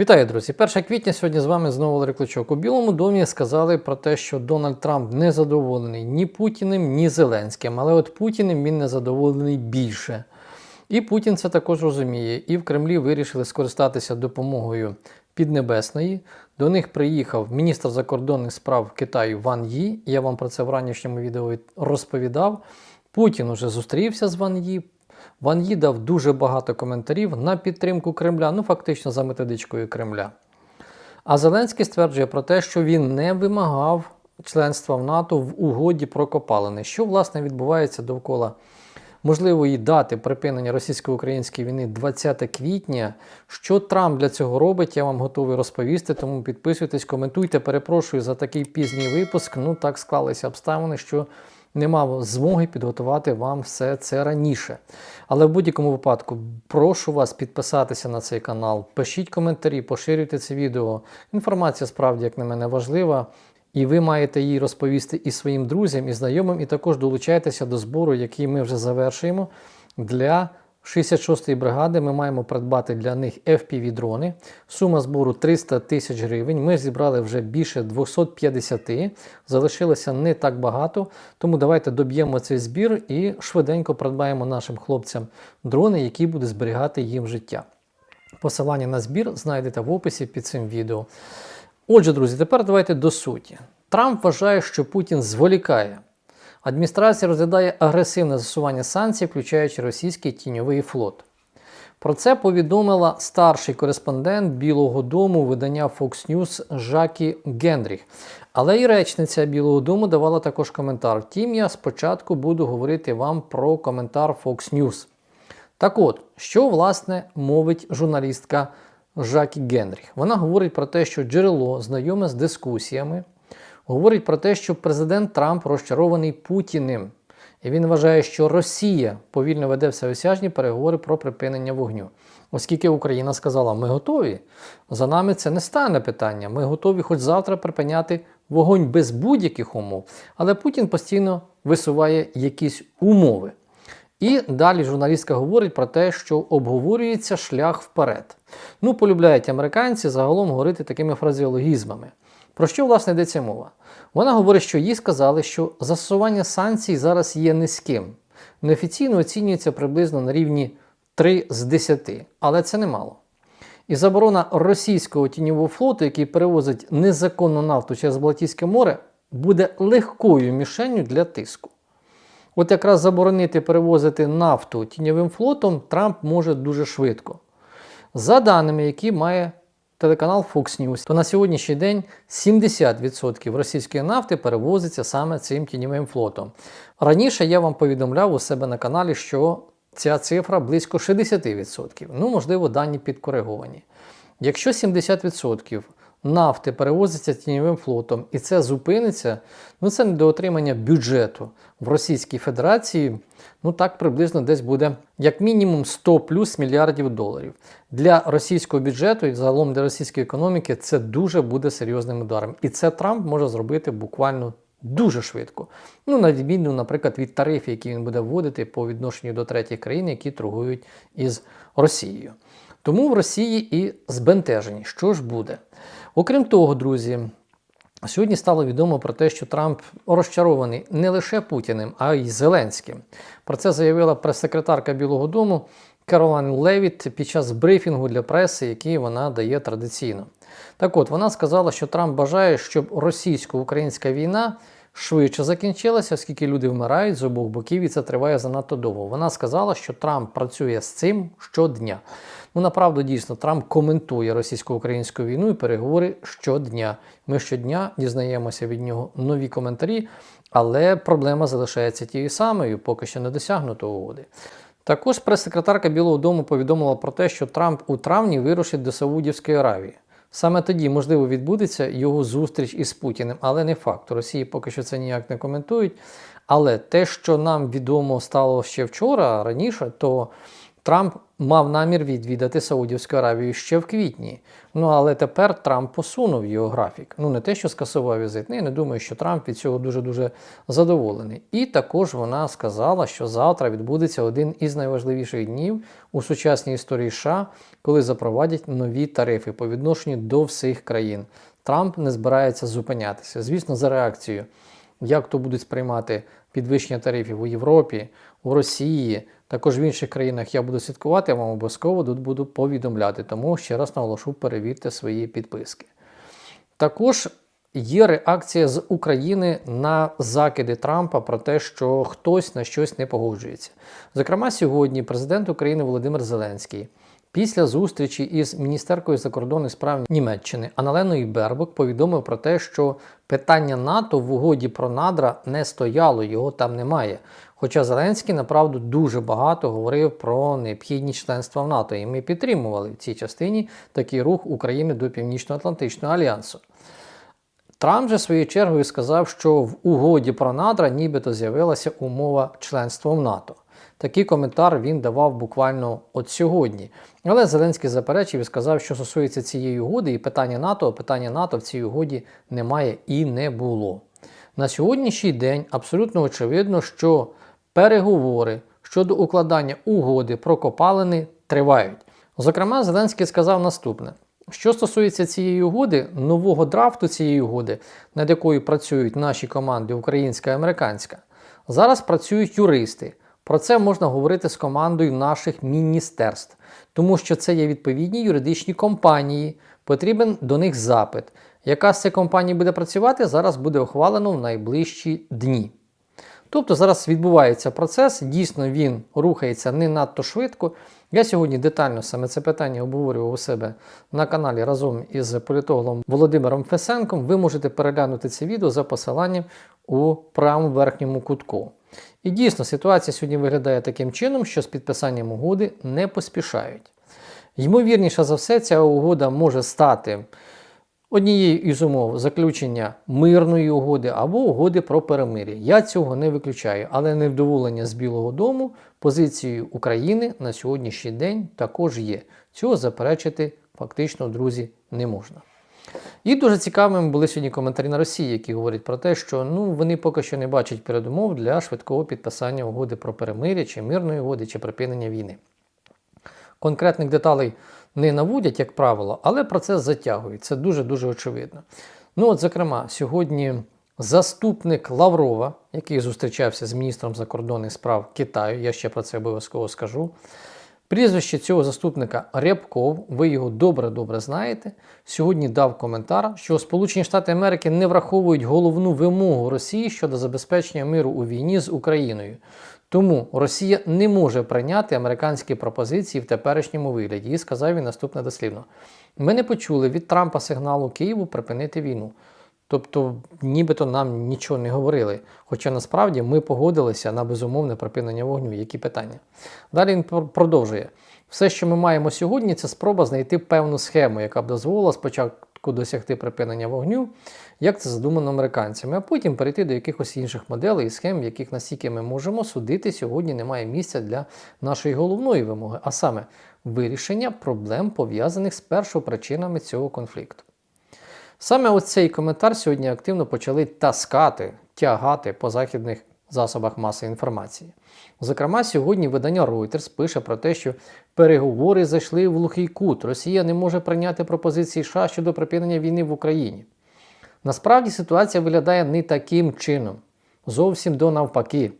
Вітаю, друзі! 1 квітня сьогодні з вами знову Валерій Кличок. У Білому домі сказали про те, що Дональд Трамп не задоволений ні Путіним, ні Зеленським. Але от Путіним він не задоволений більше. І Путін це також розуміє. І в Кремлі вирішили скористатися допомогою Піднебесної. До них приїхав міністр закордонних справ Китаю Ван Ї. Я вам про це в ранішньому відео розповідав. Путін уже зустрівся з Ван Ї. Ван дав дуже багато коментарів на підтримку Кремля, ну фактично за методичкою Кремля. А Зеленський стверджує про те, що він не вимагав членства в НАТО в угоді про копалини, що власне відбувається довкола можливої дати припинення російсько-української війни 20 квітня. Що Трамп для цього робить, я вам готовий розповісти. Тому підписуйтесь, коментуйте. Перепрошую за такий пізній випуск. Ну так склалися обставини, що не мав змоги підготувати вам все це раніше. Але в будь-якому випадку прошу вас підписатися на цей канал, пишіть коментарі, поширюйте це відео. Інформація справді, як на мене, важлива. І ви маєте її розповісти і своїм друзям, і знайомим, і також долучайтеся до збору, який ми вже завершуємо. Для 66-ї бригади ми маємо придбати для них FPV-дрони. Сума збору 300 тисяч гривень. Ми зібрали вже більше 250, залишилося не так багато. Тому давайте доб'ємо цей збір і швиденько придбаємо нашим хлопцям дрони, які будуть зберігати їм життя. Посилання на збір знайдете в описі під цим відео. Отже, друзі, тепер давайте до суті. Трамп вважає, що Путін зволікає. Адміністрація розглядає агресивне засування санкцій, включаючи російський тіньовий флот. Про це повідомила старший кореспондент Білого Дому видання Fox News Жакі Генріх. Але і речниця Білого Дому давала також коментар. Втім, я спочатку буду говорити вам про коментар Fox News. Так от, що власне мовить журналістка Жакі Генріх? Вона говорить про те, що джерело знайоме з дискусіями, говорить про те, що президент Трамп розчарований Путіним. І він вважає, що Росія повільно веде всеосяжні переговори про припинення вогню. Оскільки Україна сказала, ми готові, за нами це не стане питання. Ми готові хоч завтра припиняти вогонь без будь-яких умов. Але Путін постійно висуває якісь умови. І далі журналістка говорить про те, що обговорюється шлях вперед. Ну, полюбляють американці загалом говорити такими фразеологізмами. Про що, власне, йдеться мова? Вона говорить, що їй сказали, що застосування санкцій зараз є низьким. Неофіційно оцінюється приблизно на рівні 3 з 10, але це немало. І заборона російського тіньового флоту, який перевозить незаконну нафту через Балтійське море, буде легкою мішенню для тиску. От якраз заборонити перевозити нафту тіньовим флотом Трамп може дуже швидко. За даними, які має телеканал Fox News, то на сьогоднішній день 70% російської нафти перевозиться саме цим тіньовим флотом. Раніше я вам повідомляв у себе на каналі, що ця цифра близько 60%. Ну, можливо, дані підкориговані. Якщо 70% нафти перевозиться тіньовим флотом і це зупиниться, ну це недоотримання бюджету в Російській Федерації. Ну так приблизно десь буде як мінімум 100 плюс мільярдів доларів. Для російського бюджету і загалом для російської економіки це дуже буде серйозним ударом. І це Трамп може зробити буквально дуже швидко. Ну, на відміну, наприклад, від тарифів, які він буде вводити по відношенню до третіх країн, які торгують із Росією. Тому в Росії і збентежені, що ж буде. Окрім того, друзі, сьогодні стало відомо про те, що Трамп розчарований не лише Путіним, а й Зеленським. Про це заявила прес-секретарка Білого Дому Керолайн Левіт під час брифінгу для преси, який вона дає традиційно. Так от, вона сказала, що Трамп бажає, щоб російсько-українська війна швидше закінчилася, оскільки люди вмирають з обох боків, і це триває занадто довго. Вона сказала, що Трамп працює з цим щодня. Ну, направду, дійсно, Трамп коментує російсько-українську війну і переговори щодня. Ми щодня дізнаємося від нього нові коментарі, але проблема залишається тією самою, поки що не досягнуто угоди. Також прес-секретарка Білого Дому повідомила про те, що Трамп у травні вирушить до Саудівської Аравії. Саме тоді, можливо, відбудеться його зустріч із Путіним, але не факт. Росії поки що це ніяк не коментують. Але те, що нам відомо стало ще вчора раніше, то Трамп мав намір відвідати Саудівську Аравію ще в квітні. Ну але тепер Трамп посунув його графік. Ну не те, що скасував візит. Ну, я не думаю, що Трамп від цього дуже дуже задоволений. І також вона сказала, що завтра відбудеться один із найважливіших днів у сучасній історії США, коли запровадять нові тарифи по відношенню до всіх країн. Трамп не збирається зупинятися. Звісно, за реакцією, як то будуть сприймати підвищення тарифів у Європі, у Росії, також в інших країнах я буду слідкувати, я вам обов'язково тут буду повідомляти. Тому ще раз наголошу, перевірте свої підписки. Також є реакція з України на закиди Трампа про те, що хтось на щось не погоджується. Зокрема, сьогодні президент України Володимир Зеленський. Після зустрічі із міністеркою закордонних справ Німеччини Аналеною Бербок повідомив про те, що питання НАТО в угоді про надра не стояло, його там немає. Хоча Зеленський направду дуже багато говорив про необхідність членства в НАТО, і ми підтримували в цій частині такий рух України до Північно-Атлантичного альянсу. Трамп же своєю чергою сказав, що в угоді про надра нібито з'явилася умова членства в НАТО. Такий коментар він давав буквально от сьогодні. Але Зеленський заперечив і сказав, що стосується цієї угоди і питання НАТО, питання НАТО в цій угоді немає і не було. На сьогоднішній день абсолютно очевидно, що переговори щодо укладання угоди про копалини тривають. Зокрема, Зеленський сказав наступне. Що стосується цієї угоди, нового драфту цієї угоди, над якою працюють наші команди українська і американська, зараз працюють юристи. Про це можна говорити з командою наших міністерств, тому що це є відповідні юридичні компанії, потрібен до них запит. Яка з цих компаній буде працювати, зараз буде ухвалено в найближчі дні. Тобто зараз відбувається процес, дійсно він рухається не надто швидко. Я сьогодні детально саме це питання обговорював у себе на каналі разом із політологом Володимиром Фесенком. Ви можете переглянути це відео за посиланням у правому верхньому кутку. І дійсно ситуація сьогодні виглядає таким чином, що з підписанням угоди не поспішають. Ймовірніше за все, ця угода може стати однією із умов заключення мирної угоди або угоди про перемир'я. Я цього не виключаю, але невдоволення з Білого Дому позицією України на сьогоднішній день також є. Цього заперечити фактично, друзі, не можна. І дуже цікавими були сьогодні коментарі на Росії, які говорять про те, що ну, вони поки що не бачать передумов для швидкого підписання угоди про перемир'я, чи мирної угоди, чи припинення війни. Конкретних деталей не наводять, як правило, але процес затягують. Це дуже-дуже очевидно. Ну, от, зокрема, сьогодні заступник Лаврова, який зустрічався з міністром закордонних справ Китаю, я ще про це обов'язково скажу. Прізвище цього заступника Рябков, ви його добре-добре знаєте. Сьогодні дав коментар, що Сполучені Штати Америки не враховують головну вимогу Росії щодо забезпечення миру у війні з Україною. Тому Росія не може прийняти американські пропозиції в теперішньому вигляді. І сказав він наступне дослівно: ми не почули від Трампа сигналу Києву припинити війну. Тобто, нібито нам нічого не говорили. Хоча насправді ми погодилися на безумовне припинення вогню. Які питання? Далі він продовжує. Все, що ми маємо сьогодні, це спроба знайти певну схему, яка б дозволила спочатку досягти припинення вогню, як це задумано американцями, а потім перейти до якихось інших моделей і схем, яких настільки ми можемо судити, сьогодні немає місця для нашої головної вимоги, а саме вирішення проблем, пов'язаних з першопричинами цього конфлікту. Саме оцей коментар сьогодні активно почали таскати, тягати по західних засобах масової інформації. Зокрема, сьогодні видання Reuters пише про те, що переговори зайшли в глухий кут. Росія не може прийняти пропозиції США щодо припинення війни в Україні. Насправді ситуація виглядає не таким чином, зовсім до навпаки.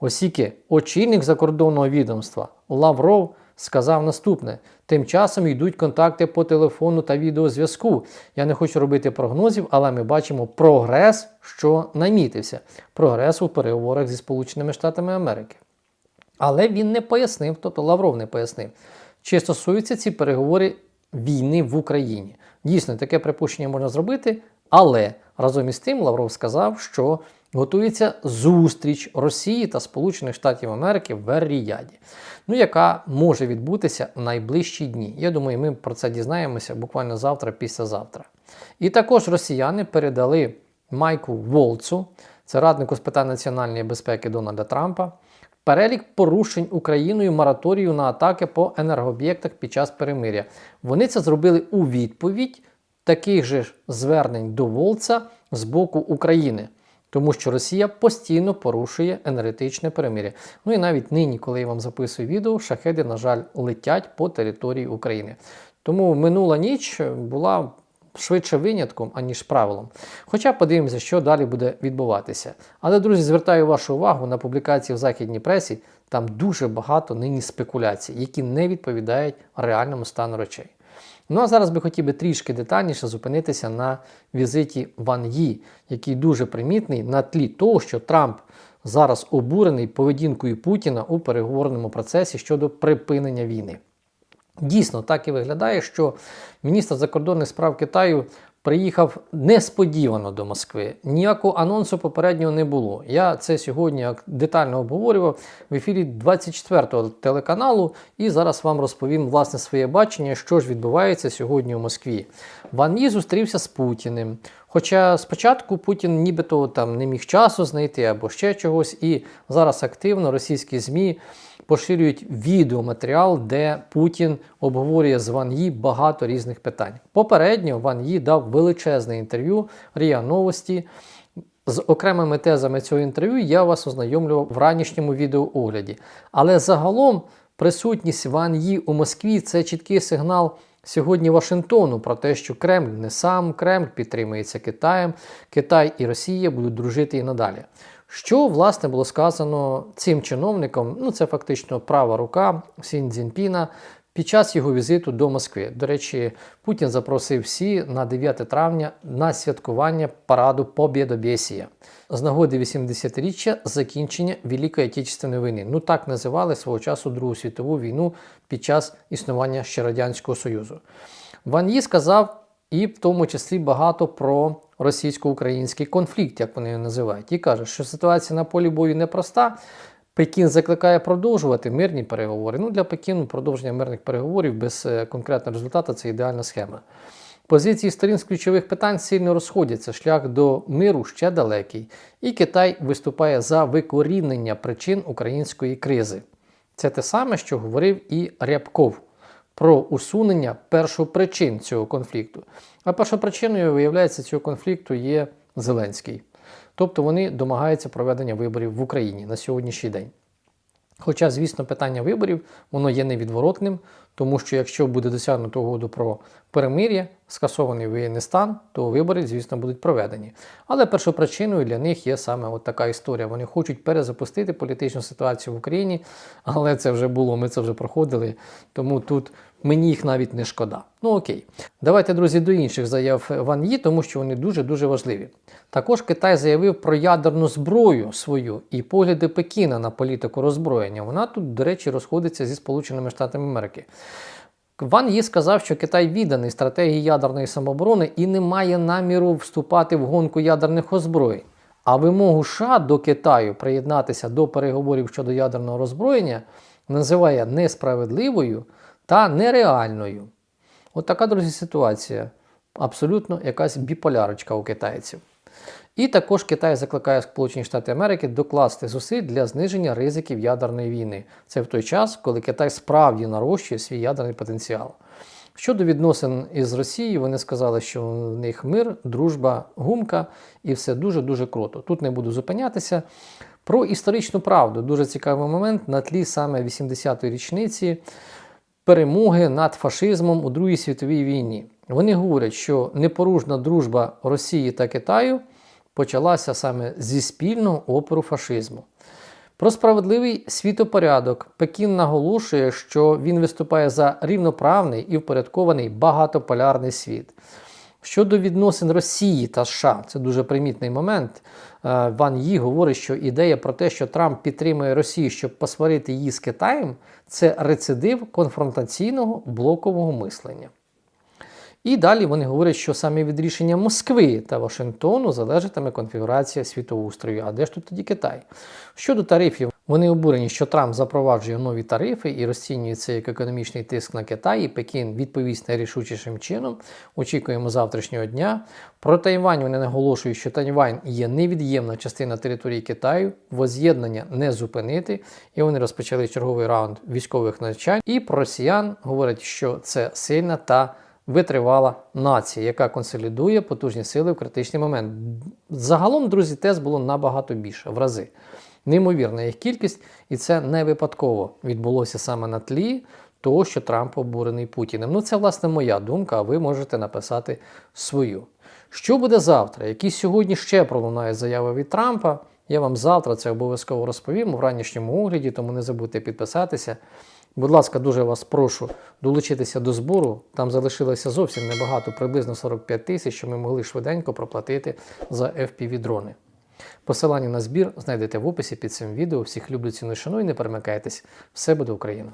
Оскільки очільник закордонного відомства Лавров сказав наступне: тим часом йдуть контакти по телефону та відеозв'язку. Я не хочу робити прогнозів, але ми бачимо прогрес, що намітився. Прогрес у переговорах зі Сполученими Штатами Америки. Але він не пояснив, тобто Лавров не пояснив, чи стосуються ці переговори війни в Україні. Дійсно, таке припущення можна зробити, але разом із тим Лавров сказав, що готується зустріч Росії та Сполучених Штатів Америки в Ер-Ріяді, ну, яка може відбутися в найближчі дні. Я думаю, ми про це дізнаємося буквально завтра, післязавтра. І також росіяни передали Майку Волцу, це раднику з питань національної безпеки Дональда Трампа, перелік порушень Україною мораторію на атаки по енергооб'єктах під час перемиря. Вони це зробили у відповідь таких же звернень до Волца з боку України. Тому що Росія постійно порушує енергетичне перемир'я. Ну і навіть нині, коли я вам записую відео, шахеди, на жаль, летять по території України. Тому минула ніч була швидше винятком, аніж правилом. Хоча подивимося, що далі буде відбуватися. Але, друзі, звертаю вашу увагу на публікації в західній пресі. Там дуже багато нині спекуляцій, які не відповідають реальному стану речей. Ну а зараз би хотів би трішки детальніше зупинитися на візиті Ван Ї, який дуже примітний на тлі того, що Трамп зараз обурений поведінкою Путіна у переговорному процесі щодо припинення війни. Дійсно, так і виглядає, що міністр закордонних справ Китаю приїхав несподівано до Москви. Ніякого анонсу попереднього не було. Я це сьогодні детально обговорював в ефірі 24-го телеканалу, і зараз вам розповім власне своє бачення, що ж відбувається сьогодні у Москві. Ван Ї зустрівся з Путіним. Хоча спочатку Путін нібито там не міг часу знайти або ще чогось, і зараз активно російські ЗМІ поширюють відеоматеріал, де Путін обговорює з Ван Ї багато різних питань. Попередньо Ван Ї дав величезне інтерв'ю Ріа Новості. З окремими тезами цього інтерв'ю я вас ознайомлював в ранішньому відеоогляді. Але загалом присутність Ван Ї у Москві це чіткий сигнал сьогодні Вашингтону про те, що Кремль не сам Кремль підтримується Китаєм, Китай і Росія будуть дружити і надалі. Що власне було сказано цим чиновником? Ну, це фактично права рука Сін Цзіньпіна під час його візиту до Москви. До речі, Путін запросив всі на 9 травня на святкування параду Побєдобєсія з нагоди 80-річчя закінчення Великої Отечественної війни. Ну так називали свого часу Другу світову війну під час існування ще Радянського Союзу. Ван Ї сказав і в тому числі багато про російсько-український конфлікт, як вони його називають, і каже, що ситуація на полі бою непроста. Пекін закликає продовжувати мирні переговори. Ну, Для Пекіну продовження мирних переговорів без е, конкретного результату це ідеальна схема. Позиції сторін з ключових питань сильно розходяться, шлях до миру ще далекий, і Китай виступає за викорінення причин української кризи. Це те саме, що говорив і Рябков про усунення першопричин цього конфлікту. А першопричиною, виявляється, цього конфлікту є Зеленський. Тобто вони домагаються проведення виборів в Україні на сьогоднішній день. Хоча, звісно, питання виборів воно є невідворотним, тому що якщо буде досягнуто угоду про перемир'я, скасований воєнний стан, то вибори, звісно, будуть проведені. Але першопричиною для них є саме от така історія. Вони хочуть перезапустити політичну ситуацію в Україні, але це вже було, ми це вже проходили. Тому тут мені їх навіть не шкода. Ну окей, давайте, друзі, до інших заяв Ван Ї, тому що вони дуже-дуже важливі. Також Китай заявив про ядерну зброю свою і погляди Пекіна на політику роззброєння. Вона тут, до речі, розходиться зі Сполученими Штатами Америки. Ван Ї сказав, що Китай відданий стратегії ядерної самооборони і не має наміру вступати в гонку ядерних озброєнь. А вимогу США до Китаю приєднатися до переговорів щодо ядерного роззброєння називає несправедливою та нереальною. От така, друзі, ситуація. Абсолютно якась біполярочка у китайців. І також Китай закликає Сполучені Штати Америки докласти зусиль для зниження ризиків ядерної війни. Це в той час, коли Китай справді нарощує свій ядерний потенціал. Щодо відносин із Росією, вони сказали, що в них мир, дружба, гумка і все дуже-дуже круто. Тут не буду зупинятися. Про історичну правду дуже цікавий момент на тлі саме 80-ї річниці перемоги над фашизмом у Другій світовій війні. Вони говорять, що непоружна дружба Росії та Китаю почалася саме зі спільного опору фашизму. Про справедливий світопорядок Пекін наголошує, що він виступає за рівноправний і впорядкований багатополярний світ. Щодо відносин Росії та США, це дуже примітний момент. Е, Ван Ї говорить, що ідея про те, що Трамп підтримує Росію, щоб посварити її з Китаєм, це рецидив конфронтаційного блокового мислення. І далі вони говорять, що саме від рішення Москви та Вашингтону залежатиме конфігурація світоустрою. А де ж тут тоді Китай? Щодо тарифів, Вони обурені, що Трамп запроваджує нові тарифи і розцінює це як економічний тиск на Китай. і Пекін відповість найрішучішим чином. Очікуємо завтрашнього дня. Про Тайвань вони наголошують, що Тайвань є невід'ємна частина території Китаю, воз'єднання не зупинити, і вони розпочали черговий раунд військових навчань. І про росіян говорять, що це сильна та витривала нація, яка консолідує потужні сили в критичний момент. Загалом, друзі, тез було набагато більше в рази. Неймовірна їх кількість, і це не випадково відбулося саме на тлі того, що Трамп обурений Путіним. Ну, це власне моя думка, а ви можете написати свою. Що буде завтра? Які сьогодні ще пролунають заяви від Трампа? Я вам завтра це обов'язково розповім у ранішньому огляді, тому не забудьте підписатися. Будь ласка, дуже вас прошу долучитися до збору. Там залишилося зовсім небагато, приблизно 45 тисяч, що ми могли швиденько проплатити за FPV-дрони. Посилання на збір знайдете в описі під цим відео. Всіх люблю, ціну, шану і не перемикайтесь. Все буде Україна!